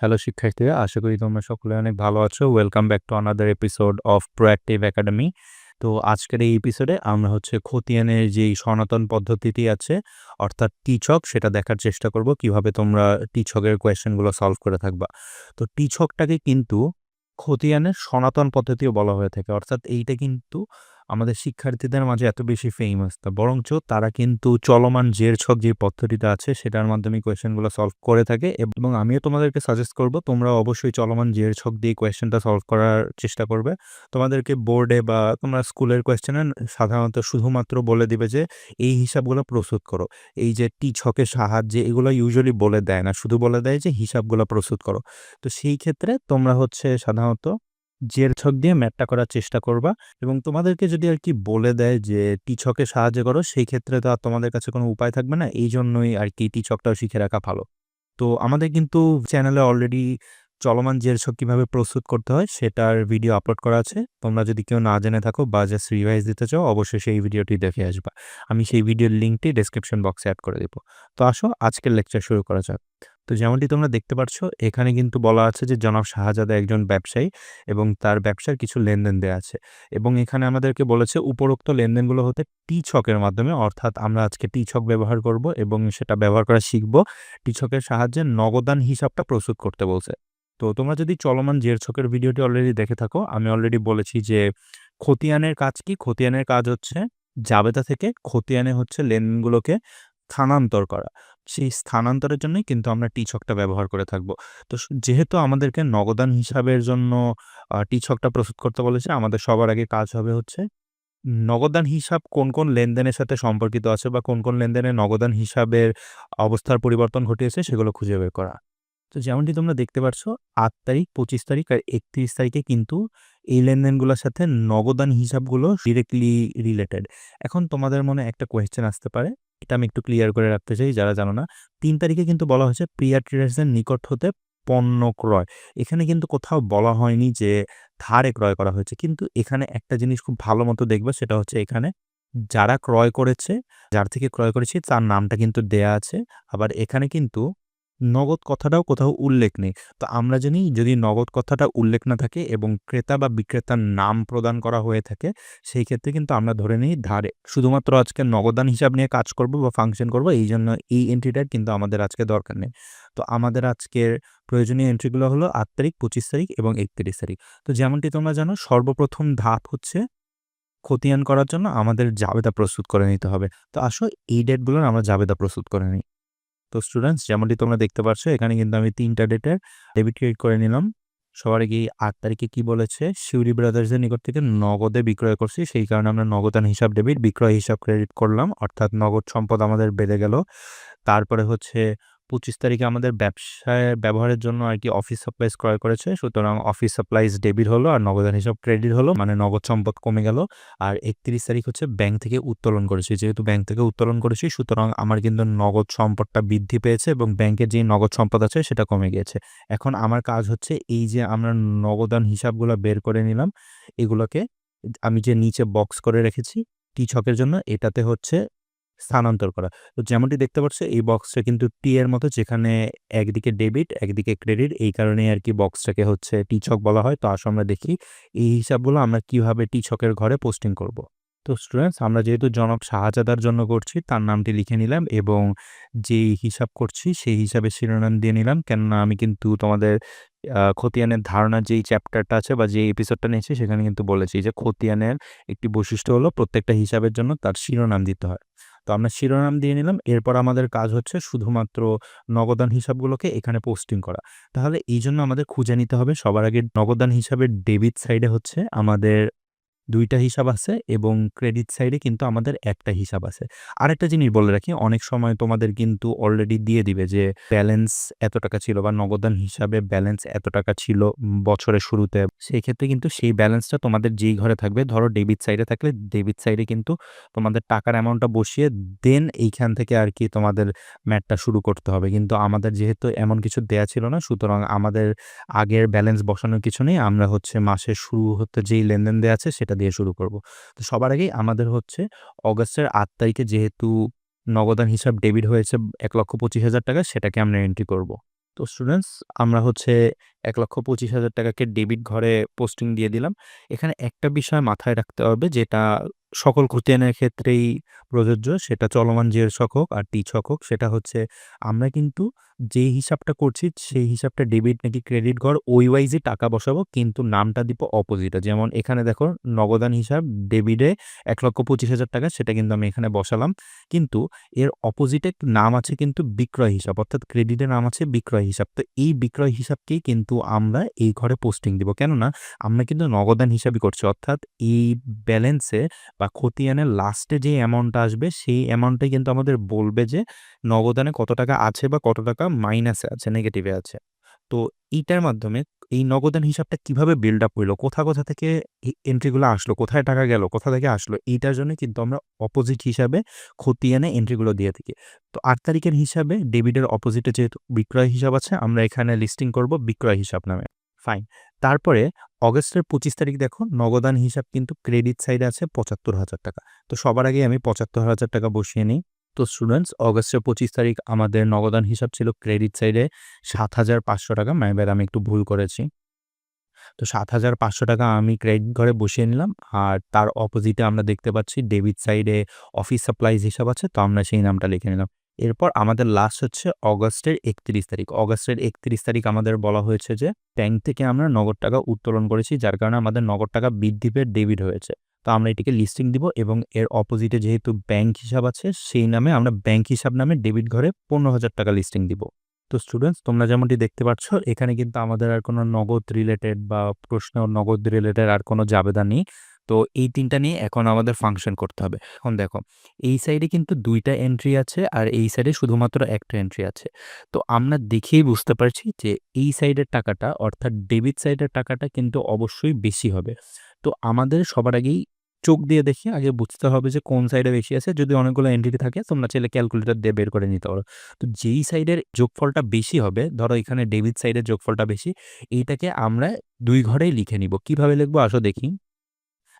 Hello শিক্ষার্থীরা, আশা করি তোমরা সকলে অনেক ভালো আছো। Welcome back to another episode of proactive academy তো আজকের এই এপিসোডে আমরা হচ্ছে খতিয়ানের যেই সনাতন পদ্ধতিটি আছে, অর্থাৎ টিছক সেটা দেখার চেষ্টা করব কীভাবে তোমরা টিছকের কোয়েশ্চেনগুলো সলভ করে থাকবা। তো টিছকটাকে কিন্তু খতিয়ানের সনাতন পদ্ধতিও বলা হয়ে থাকে, অর্থাৎ এইটা কিন্তু আমাদের শিক্ষার্থীদের মাঝে এত বেশি ফেমাস না বরঞ্চ তারা কিন্তু চলমান জের ছক যে পদ্ধতিটা আছে, সেটার মাধ্যমে কোয়েশ্চেনগুলো সলভ করে থাকে এবং আমিও তোমাদেরকে সাজেস্ট করব, তোমরা অবশ্যই চলমান জের ছক দিয়ে কোয়েশ্চেনটা সলভ করার চেষ্টা করবে। তোমাদেরকে বোর্ডে বা তোমরা স্কুলের কোয়েশ্চেনে সাধারণত শুধুমাত্র বলে দিবে যে, এই হিসাবগুলো প্রস্তুত করো। এই যে টি ছকের সাহায্যে এগুলো ইউজুয়ালি বলে দেয় না, শুধু বলে দেয় যে হিসাবগুলো প্রস্তুত করো। তো সেই ক্ষেত্রে তোমরা হচ্ছে সাধারণত জের ছক দিয়ে ম্যাটটা করার চেষ্টা করবা এবং তোমাদেরকে যদি আর কি বলে দেয় যে টি ছকে সাহায্য করো, সেই ক্ষেত্রে তো আর তোমাদের কাছে কোনো উপায় থাকবে না। এই জন্যই আর কি টি ছকটাও শিখে রাখা ভালো। তো আমাদের কিন্তু চ্যানেলে অলরেডি চলমান জের ছক কীভাবে প্রস্তুত করতে হয়, সেটার ভিডিও আপলোড করা আছে। তোমরা যদি কেউ না জেনে থাকো বা জাস্ট রিভাইজ দিতে চাও, অবশ্যই সেই ভিডিওটি দেখে আসবা। আমি সেই ভিডিওর লিঙ্কটি ডেসক্রিপশন বক্সে অ্যাড করে দেবো। তো আসো, আজকের লেকচার শুরু করা যাক। তো যেমনটি তোমরা দেখতে পাচ্ছ এখানে কিন্তু বলা আছে যে জনাব শাহজাদা একজন ব্যবসায়ী এবং তার ব্যবসার কিছু লেনদেন দেওয়া আছে। এবং এখানে আমাদেরকে বলেছে উপরোক্ত লেনদেনগুলো হতে টি ছকের মাধ্যমে, অর্থাৎ আমরা আজকে টি ছক ব্যবহার করব এবং সেটা ব্যবহার করা শিখব। টি ছকের সাহায্যে নগদান হিসাবটা প্রস্তুত করতে বলছে। তো তোমরা যদি চলমান জের ছকের ভিডিওটি অলরেডি দেখে থাকো, আমি অলরেডি বলেছি যে খতিয়ানের কাজ কি? খতিয়ানের কাজ হচ্ছে জাবেদা থেকে খতিয়ানে হচ্ছে লেনদেনগুলোকে স্থানান্তর করা। সেই স্থানান্তরের জন্যই কিন্তু আমরা টি ছকটা ব্যবহার করে থাকব। তো যেহেতু আমাদেরকে নগদান হিসাবের জন্য টি ছকটা প্রস্তুত করতে বলেছে, আমাদের সবার আগে কাজ হবে হচ্ছে, নগদান হিসাব কোন কোন লেনদেনের সাথে সম্পর্কিত আছে বা কোন কোন লেনদেনে নগদান হিসাবের অবস্থার পরিবর্তন ঘটিয়েছে সেগুলো খুঁজে বের করা। তো যেমনটি তোমরা দেখতে পাচ্ছ আট তারিখ, পঁচিশ তারিখ আর একত্রিশ তারিখে কিন্তু এই লেনদেনগুলোর সাথে নগদান হিসাবগুলো ডিরেক্টলি রিলেটেড এখন তোমাদের মনে একটা কোয়েশ্চেন আসতে পারে, এটা আমি একটু ক্লিয়ার করে রাখতে চাই, যারা জানো না, তিন তারিখে কিন্তু বলা হয়েছে প্রিয়া ট্রেডার্সের নিকট হতে পণ্য ক্রয়। এখানে কিন্তু কোথাও বলা হয়নি যে ধারে ক্রয় করা হয়েছে, কিন্তু এখানে একটা জিনিস খুব ভালো মতো দেখবে, সেটা হচ্ছে এখানে যারা ক্রয় করেছে, যার থেকে ক্রয় করেছি, তার নামটা কিন্তু দেয়া আছে। আবার এখানে কিন্তু নগদ কথাটাও কোথাও উল্লেখ নেই। তো আমরা জানি যদি নগদ কথাটা উল্লেখ না থাকে এবং ক্রেতা বা বিক্রেতার নাম প্রদান করা হয়ে থাকে, সেই ক্ষেত্রে কিন্তু আমরা ধরে নিই ধারে শুধুমাত্র আজকে নগদান হিসাব নিয়ে কাজ করব বা ফাংশন করব, এই জন্য এই এন্ট্রিটার কিন্তু আমাদের আজকে দরকার নেই। তো আমাদের আজকের প্রয়োজনীয় এন্ট্রিগুলো হলো আট তারিখ, পঁচিশ তারিখ এবং একত্রিশ তারিখ। তো যেমনটি তোমরা জানো, সর্বপ্রথম ধাপ হচ্ছে খতিয়ান করার জন্য আমাদের জাবেদা প্রস্তুত করে নিতে হবে। তো আসো এই ডেটগুলোর আমরা জাবেদা প্রস্তুত করে নিই। তো স্টুডেন্টস যেমনটি তোমরা দেখতে পাচ্ছ, এখানে কিন্তু আমি তিনটা ডেটের ডেবিট ক্রেডিট করে নিলাম। সবার আগে আট তারিখে কি বলেছে? শিউরি ব্রাদার্সের নিকট থেকে নগদে বিক্রয় করছি, সেই কারণে আমরা নগদান হিসাব ডেবিট বিক্রয় হিসাব ক্রেডিট করলাম। অর্থাৎ নগদ সম্পদ আমাদের বেড়ে গেল। তারপরে হচ্ছে পঁচিশ তারিখে আমাদের ব্যবসায় ব্যবহারের জন্য আর কি অফিস সাপ্লাইজ ক্রয় করেছে। সুতরাং অফিস সাপ্লাইজ ডেবিট হলো আর নগদান হিসাব ক্রেডিট হলো মানে নগদ সম্পদ কমে গেল। আর একত্রিশ তারিখ হচ্ছে ব্যাংক থেকে উত্তোলন করেছি। যেহেতু ব্যাংক থেকে উত্তোলন করেছি, সুতরাং আমার কিন্তু নগদ সম্পদটা বৃদ্ধি পেয়েছে এবং ব্যাংকের যে নগদ সম্পদ আছে সেটা কমে গিয়েছে। এখন আমার কাজ হচ্ছে এই যে আমরা নগদান হিসাবগুলো বের করে নিলাম, এগুলোকে আমি যে নিচে বক্স করে রেখেছি, টি ছকের জন্য এটাতে হচ্ছে স্থানান্তর করা। তো যেমনটি দেখতে পাচ্ছ, এই বক্সটা কিন্তু টি এর মতো যেখানে একদিকে ডেবিট একদিকে ক্রেডিট এই কারণে আর কি বক্সটাকে হচ্ছে টি ছক বলা হয়। তো আসো আমরা দেখি, এই হিসাবগুলো আমরা কীভাবে টি ছকের ঘরে পোস্টিং করব। তো স্টুডেন্টস আমরা যেহেতু জনক শাহজাদার জন্য করছি, তার নামটি লিখে নিলাম এবং যেই হিসাব করছি, সেই হিসাবে শিরোনাম দিয়ে নিলাম। কেননা আমি কিন্তু তোমাদের খতিয়ানের ধারণা যেই চ্যাপ্টারটা আছে বা যে এপিসোডটা নিয়েছি, সেখানে কিন্তু বলেছি যে খতিয়ানের একটি বৈশিষ্ট্য হলো প্রত্যেকটা হিসাবের জন্য তার শিরোনাম দিতে হয়। তো আমরা শিরোনাম দিয়ে নিলাম। এরপর আমাদের কাজ হচ্ছে শুধুমাত্র নগদান হিসাবগুলোকে এখানে পোস্টিং করা। তাহলে এই জন্য আমাদের খুঁজে নিতে হবে। সবার আগে নগদান হিসাবের ডেবিট সাইডে হচ্ছে আমাদের দুইটা হিসাব আছে এবং ক্রেডিট সাইডে কিন্তু আমাদের একটা হিসাব আছে। আরেকটা জিনিস বলে রাখি, অনেক সময় তোমাদের কিন্তু অলরেডি দিয়ে দিবে যে ব্যালেন্স এত টাকা ছিল বা নগদান হিসাবে ব্যালেন্স এত টাকা ছিল বছরের শুরুতে। সেই ক্ষেত্রে কিন্তু সেই ব্যালেন্সটা তোমাদের যেই ঘরে থাকবে, ধরো ডেবিট সাইডে থাকলে ডেবিট সাইডে কিন্তু তোমাদের টাকার অ্যামাউন্টটা বসিয়ে দেন এইখান থেকে আর কি তোমাদের ম্যাটটা শুরু করতে হবে। কিন্তু আমাদের যেহেতু এমন কিছু দেয়া ছিল না, সুতরাং আমাদের আগের ব্যালেন্স বসানোর কিছু নেই। আমরা হচ্ছে মাসের শুরু হতে যেই লেনদেন দেওয়া আছে সেটা দিয়ে শুরু করব। তো সবার আগেই আমাদের হচ্ছে অগস্টের আট তারিখে যেহেতু নগদান হিসাব ডেবিট হয়েছে এক লক্ষ পঁচিশ হাজার টাকা, সেটাকে আমরা এন্ট্রি করব। তো স্টুডেন্টস আমরা হচ্ছে এক লক্ষ পঁচিশ হাজার টাকাকে ডেবিট ঘরে পোস্টিং দিয়ে দিলাম। এখানে একটা বিষয় মাথায় রাখতে হবে যেটা সকল খতিয়ানের ক্ষেত্রেই প্রযোজ্য, সেটা চলমান জের ছক হোক আর টি ছক হোক, সেটা হচ্ছে আমরা কিন্তু যে হিসাবটা করছি, সেই হিসাবটা ডেবিট নাকি ক্রেডিট ঘর, ওই ওয়াইজে টাকা বসাবো, কিন্তু নামটা দিব অপোজিটে যেমন এখানে দেখো, নগদান হিসাব ডেবিটে এক লক্ষ পঁচিশ হাজার টাকা, সেটা কিন্তু আমি এখানে বসালাম। কিন্তু এর অপোজিটে নাম আছে কিন্তু বিক্রয় হিসাব, অর্থাৎ ক্রেডিটের নাম আছে বিক্রয় হিসাব। তো এই বিক্রয় হিসাবকেই কিন্তু আমরা এই ঘরে পোস্টিং দিব। কেননা, আমরা কিন্তু নগদান হিসাবই করছি। অর্থাৎ এই ব্যালেন্সে বা খতিয়ানের লাস্টে যে অ্যামাউন্টটা আসবে, সেই অ্যামাউন্টটাই কিন্তু আমাদের বলবে যে, নগদানে কত টাকা আছে বা কত টাকা মাইনাসে আছে নেগেটিভে আছে। তো এইটার মাধ্যমে এই নগদান হিসাবটা কীভাবে বিল্ড আপ হইল? কোথা কোথা থেকে এন্ট্রিগুলো আসলো? কোথায় টাকা গেল? কোথা থেকে আসলো? এইটার জন্য কিন্তু আমরা অপোজিট হিসাবে খতিয়ানে এন্ট্রিগুলো দিয়ে থাকি। তো আট তারিখের হিসাবে ডেবিটের অপোজিটে যেহেতু বিক্রয় হিসাব আছে, আমরা এখানে লিস্টিং করব বিক্রয় হিসাব নামে। ফাইন তারপরে অগস্টের পঁচিশ তারিখ দেখো, নগদান হিসাব কিন্তু ক্রেডিট সাইডে আছে পঁচাত্তর হাজার টাকা। তো সবার আগে আমি পঁচাত্তর হাজার টাকা বসিয়ে নিই। তো স্টুডেন্টস অগস্টের পঁচিশ তারিখ আমাদের নগদান হিসাব ছিল ক্রেডিট সাইডে সাত হাজার পাঁচশো টাকা। মাইবার আমি একটু ভুল করেছি। তো সাত হাজার পাঁচশো টাকা আমি ক্রেডিট ঘরে বসিয়ে নিলাম আর তার অপোজিটে আমরা দেখতে পাচ্ছি ডেবিট সাইডে অফিস সাপ্লাইজ হিসাব আছে, তো আমরা সেই নামটা লিখে নিলাম। এরপর আমাদের লাস্ট হচ্ছে অগস্টের একত্রিশ তারিখ। অগস্টের একত্রিশ তারিখ আমাদের বলা হয়েছে যে ব্যাংক থেকে আমরা নগদ টাকা উত্তোলন করেছি, যার কারণে আমাদের নগদ টাকা বৃদ্ধি পেয়ে ডেবিট হয়েছে। তো আমরা এটিকে লিস্টিং দিব এবং এর অপোজিটে যেহেতু ব্যাংক হিসাব আছে, সেই নামে আমরা ব্যাংক হিসাব নামে ডেবিট ঘরে পনেরো হাজার টাকা লিস্টিং দিব। তো স্টুডেন্টস তোমরা যেমনটি দেখতে পাচ্ছ, এখানে কিন্তু আমাদের আর কোনো নগদ রিলেটেড বা প্রশ্ন নগদ রিলেটেড আর কোনো জাবেদা নেই। তো এই তিনটা নিয়ে এখন আমাদের ফাংশন করতে হবে। এখন দেখো, এই সাইডে কিন্তু দুইটা এন্ট্রি আছে আর এই সাইডে শুধুমাত্র একটা এন্ট্রি আছে। তো আমরা দেখেই বুঝতে পারছি যে এই সাইডের টাকাটা, অর্থাৎ ডেবিট সাইডের টাকাটা কিন্তু অবশ্যই বেশি হবে। তো আমাদের সবার আগেই চোখ দিয়ে দেখে আগে বুঝতে হবে যে কোন সাইডে বেশি আছে। যদি অনেকগুলো এন্ট্রি থাকে, তোমরা চাইলে ক্যালকুলেটর দিয়ে বের করে নিতে পারো। তো যেই সাইডের যোগফলটা বেশি হবে, ধরো এখানে ডেবিট সাইডের যোগফলটা বেশি, এইটাকে আমরা দুই ঘরেই লিখে নিব। কীভাবে লিখব? আসো দেখি।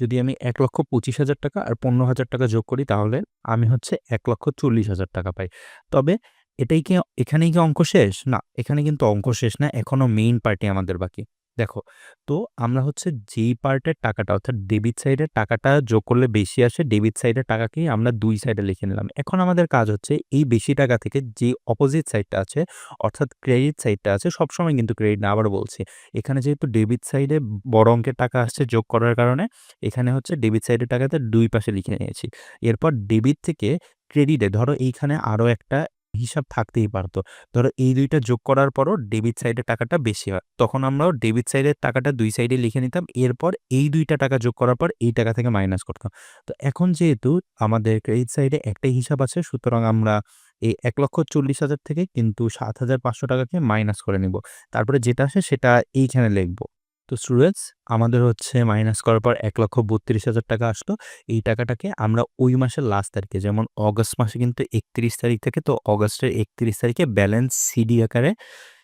যদি আমি এক লক্ষ পঁচিশ হাজার টাকা আর পনেরো হাজার টাকা যোগ করি, তাহলে আমি হচ্ছে এক লক্ষ চল্লিশ হাজার টাকা পাই। তবে এটাই কি এখানেই কি অঙ্ক শেষ? না, এখানে কিন্তু অঙ্ক শেষ না এখনও মেইন পার্টি আমাদের বাকি। দেখো, তো আমরা হচ্ছে যেই পার্টের টাকাটা, অর্থাৎ ডেবিট সাইডের টাকাটা যোগ করলে বেশি আসে ডেবিট সাইডের টাকাকেই আমরা দুই সাইডে লিখে নিলাম। এখন আমাদের কাজ হচ্ছে এই বেশি টাকা থেকে যে অপোজিট সাইডটা আছে, অর্থাৎ ক্রেডিট সাইডটা আছে, সবসময় কিন্তু ক্রেডিট না আবার বলছি। এখানে যেহেতু ডেবিট সাইডে বড় অঙ্কের টাকা আসছে যোগ করার কারণে, এখানে হচ্ছে ডেবিট সাইডের টাকাতে দুই পাশে লিখে নিয়েছি। এরপর ডেবিট থেকে ক্রেডিটে ধরো এইখানে আরও একটা হিসাব থাকতেই পারতো। ধরো এই দুইটা যোগ করার পরও ডেবিট সাইডের টাকাটা বেশি হয়। তখন আমরাও ডেবিট সাইডের টাকাটা দুই সাইডে লিখে নিতাম। এরপর এই দুইটা টাকা যোগ করার পর এই টাকা থেকে মাইনাস করতাম। তো এখন যেহেতু আমাদের ক্রেডিট সাইডে একটাই হিসাব আছে, সুতরাং আমরা এই এক লক্ষ চল্লিশ হাজার থেকে কিন্তু সাত হাজার পাঁচশো টাকাকে মাইনাস করে নিব। তারপরে যেটা আসে সেটা এইখানে লিখব। তো স্টুডেন্টস আমাদের হচ্ছে মাইনাস করার পর এক লক্ষ বত্রিশ হাজার টাকা আসলো। এই টাকাটাকে আমরা ওই মাসের লাস্ট তারিখে, যেমন অগস্ট মাসে কিন্তু একত্রিশ তারিখ থেকে, তো অগস্টের একত্রিশ তারিখে ব্যালেন্স সিডি আকারে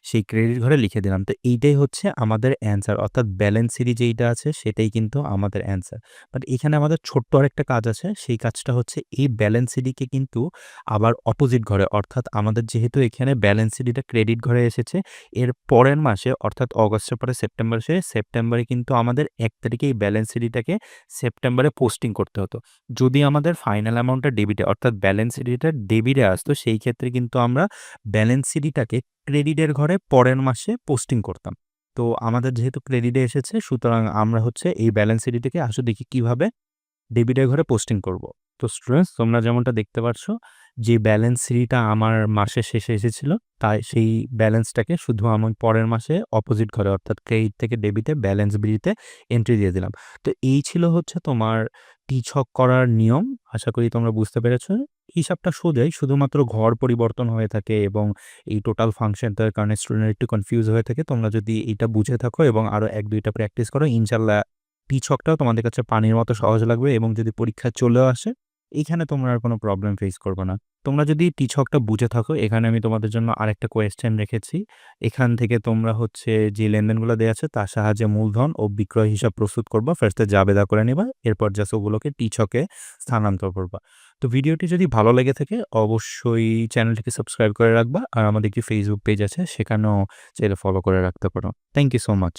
সেই ক্রেডিট ঘরে লিখে দিলাম। তো এইটাই হচ্ছে আমাদের অ্যান্সার অর্থাৎ ব্যালেন্স সিডি যেইটা আছে সেটাই কিন্তু আমাদের অ্যান্সার বাট এখানে আমাদের ছোট্ট আরেকটা কাজ আছে, সেই কাজটা হচ্ছে এই ব্যালেন্স সিডিকে কিন্তু আবার অপোজিট ঘরে, অর্থাৎ আমাদের যেহেতু এখানে ব্যালেন্স সিডিটা ক্রেডিট ঘরে এসেছে, এর পরের মাসে, অর্থাৎ অগস্টের পরে সেপ্টেম্বর সে সেপ্টেম্বরে কিন্তু আমাদের এক তারিখে এই ব্যালেন্স সিডিটাকে সেপ্টেম্বরে পোস্টিং করতে হতো। যদি আমাদের ফাইনাল অ্যামাউন্টটা ডেবিটে অর্থাৎ ব্যালেন্স সিডিটা ডেবিটে আসতো, সেই ক্ষেত্রে কিন্তু আমরা ব্যালেন্স সিডিটাকে ক্রেডিটের ঘরে পরের মাসে পোস্টিং করতাম। তো আমাদের যেহেতু ক্রেডিটে এসেছে, সুতরাং আমরা হচ্ছে এই ব্যালেন্স শিটিটিকে আসলে দেখি কীভাবে ডেবিটের ঘরে পোস্টিং করব। তো স্টুডেন্টস তোমরা যেমনটা দেখতে পাচ্ছ যে ব্যালেন্স সিডিটা আমার মাসের শেষে এসেছিল, তাই সেই ব্যালেন্সটাকে শুধু আমি পরের মাসে অপোজিট ঘরে, অর্থাৎ ক্রেডিট থেকে ডেবিটে ব্যালেন্স বিডিতে এন্ট্রি দিয়ে দিলাম। তো এই ছিল হচ্ছে তোমার টি ছক করার নিয়ম, আশা করি তোমরা বুঝতে পেরেছ। হিসাবটা সোজাই, শুধুমাত্র ঘর পরিবর্তন হয়ে থাকে এবং এই টোটাল ফাংশনটার কারণে স্টুডেন্ট একটু কনফিউজ হয়ে থাকে। তোমরা যদি এটা বুঝে থাকো এবং আরও এক দুইটা প্র্যাকটিস করো, ইনশাল্লাহ টি ছকটাও তোমাদের কাছে পানির মতো সহজ লাগবে এবং যদি পরীক্ষা চলেও আসে এইখানে তোমরা আর কোনো প্রবলেম ফেস করবে না। তোমরা যদি টি ছকটা বুঝে থাকো, এখানে আমি তোমাদের জন্য আরেকটা কোয়েশ্চেন রেখেছি। এখান থেকে তোমরা হচ্ছে যে লেনদেনগুলো দেওয়া আছে, তার সাহায্যে মূলধন ও বিক্রয় হিসাব প্রস্তুত করবা। ফার্স্টে জাবেদা করে নিবা। এরপর জাস্ট ওগুলোকে টি ছকে স্থানান্তর করবা। তো ভিডিওটি যদি ভালো লেগে থাকে, অবশ্যই চ্যানেলটিকে সাবস্ক্রাইব করে রাখবা। আর আমাদের একটি ফেসবুক পেজ আছে, সেখানেও চাইলে ফলো করে রাখতে পারো। Thank you so much.